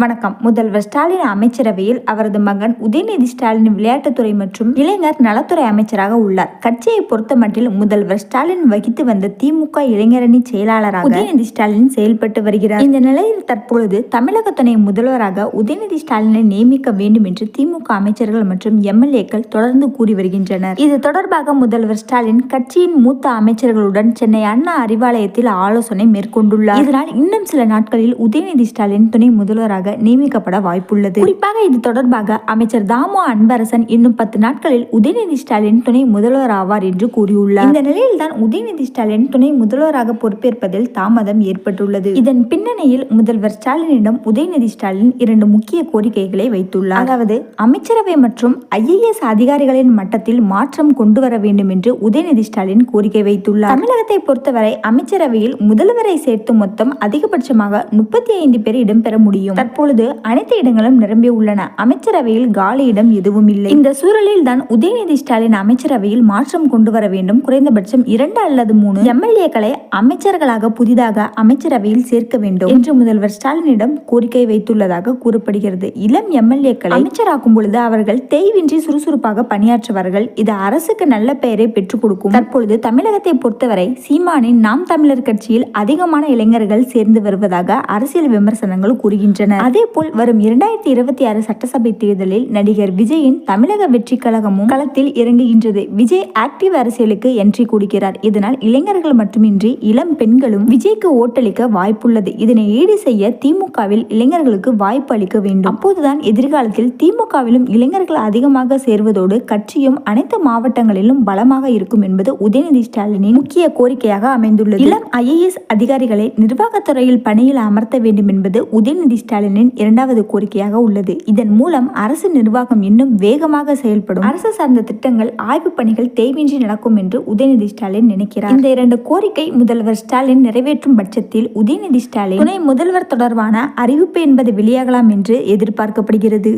வணக்கம். முதல்வர் ஸ்டாலின் அமைச்சரவையில் அவரது மகன் உதயநிதி ஸ்டாலின் விளையாட்டுத்துறை மற்றும் இளைஞர் நலத்துறை அமைச்சராக உள்ளார். கட்சியை பொறுத்தமட்டில் முதல்வர் ஸ்டாலின் வகித்து வந்த திமுக இளைஞரணி செயலாளராக உதயநிதி ஸ்டாலின் செயல்பட்டு வருகிறார். இந்த நிலையில் தற்பொழுது தமிழக துணை முதல்வராக உதயநிதி ஸ்டாலினை நியமிக்க வேண்டும் என்று திமுக அமைச்சர்கள் மற்றும் எம்எல்ஏக்கள் தொடர்ந்து கூறி வருகின்றனர். இது தொடர்பாக முதல்வர் ஸ்டாலின் கட்சியின் மூத்த அமைச்சர்களுடன் சென்னை அண்ணா அறிவாலயத்தில் ஆலோசனை மேற்கொண்டுள்ளார். இதனால் இன்னும் சில நாட்களில் உதயநிதி ஸ்டாலின் துணை முதல்வராக நியமிக்கப்பட வாய்ப்புள்ளது. குறிப்பாக இது தொடர்பாக அமைச்சர் தாமோ அன்பரசன் இன்னும் பத்து நாட்களில் உதயநிதி ஸ்டாலின் துணை முதல்வர் ஆவார் என்று கூறியுள்ளார். இந்த நிலையில்தான் உதயநிதி ஸ்டாலின் துணை முதல்வராக பொறுப்பேற்பதில் தாமதம் ஏற்பட்டுள்ளது. இதன் பின்னணியில் முதல்வர் ஸ்டாலினிடம் உதயநிதி ஸ்டாலின் இரண்டு முக்கிய கோரிக்கைகளை வைத்துள்ளார். அதாவது அமைச்சரவை மற்றும் ஐஏஎஸ் அதிகாரிகளின் மட்டத்தில் மாற்றம் கொண்டு வர வேண்டும் என்று உதயநிதி ஸ்டாலின் கோரிக்கை வைத்துள்ளார். தமிழகத்தை பொறுத்தவரை அமைச்சரவையில் முதல்வரை சேர்த்து மொத்தம் அதிகபட்சமாக முப்பத்தி ஐந்து பேர் இடம்பெற முடியும். தற்பொழுது அனைத்து இடங்களும் நிரம்பி உள்ளன. அமைச்சரவையில் காலி இடம் எதுவும் இல்லை. இந்த சூழலில் தான் உதயநிதி ஸ்டாலின் அமைச்சரவையில் மாற்றம் கொண்டு வர வேண்டும். குறைந்தபட்சம் இரண்டு அல்லது மூணு எம்எல்ஏக்களை அமைச்சர்களாக புதிதாக அமைச்சரவையில் சேர்க்க வேண்டும் என்று முதல்வர் ஸ்டாலினிடம் கோரிக்கை வைத்துள்ளதாக கூறப்படுகிறது. இளம் எம்எல்ஏக்களை அமைச்சராக்கும் பொழுது அவர்கள் தேய்வின்றி சுறுசுறுப்பாக பணியாற்றுவார்கள். இது அரசுக்கு நல்ல பெயரை பெற்றுக் கொடுக்கும். தற்பொழுது தமிழகத்தை பொறுத்தவரை சீமானின் நாம் தமிழர் கட்சியில் அதிகமான இளைஞர்கள் சேர்ந்து வருவதாக அரசியல் விமர்சனங்கள் கூறுகின்றன. அதே போல் வரும் இரண்டாயிரத்தி இருபத்தி ஆறு சட்டசபை தேர்தலில் நடிகர் விஜயின் தமிழக வெற்றி கழகமும் களத்தில் இறங்குகின்றது. விஜய் ஆக்டிவ் அரசியலுக்கு என்ட்ரி கொடுக்கிறார். இதனால் இளைஞர்கள் மட்டுமின்றி இளம் பெண்களும் விஜய்க்கு ஓட்டளிக்க வாய்ப்புள்ளது. இதனை ஈடு செய்ய திமுகவில் இளைஞர்களுக்கு வாய்ப்பு அளிக்க வேண்டும். அப்போதுதான் எதிர்காலத்தில் திமுகவிலும் இளைஞர்கள் அதிகமாக சேர்வதோடு கட்சியும் அனைத்து மாவட்டங்களிலும் பலமாக இருக்கும் என்பது உதயநிதி ஸ்டாலினின் முக்கிய கோரிக்கையாக அமைந்துள்ளது. இளம் ஐஏஎஸ் அதிகாரிகளை நிர்வாகத்துறையில் பணியில் அமர்த்த வேண்டும் என்பது உதயநிதி ஸ்டாலின் ஸ்டாலினின் இரண்டாவது கோரிக்கையாக உள்ளது. இதன் மூலம் அரசு நிர்வாகம் இன்னும் வேகமாக செயல்படும். அரசு சார்ந்த திட்டங்கள் ஆய்வு பணிகள் தேவையின்றி நடக்கும் என்று உதயநிதி ஸ்டாலின் நினைக்கிறார். இந்த இரண்டு கோரிக்கை முதல்வர் ஸ்டாலின் நிறைவேற்றும் பட்சத்தில் உதயநிதி ஸ்டாலின் துணை முதல்வர் தொடர்பான அறிவிப்பு என்பது வெளியாகலாம் என்று எதிர்பார்க்கப்படுகிறது.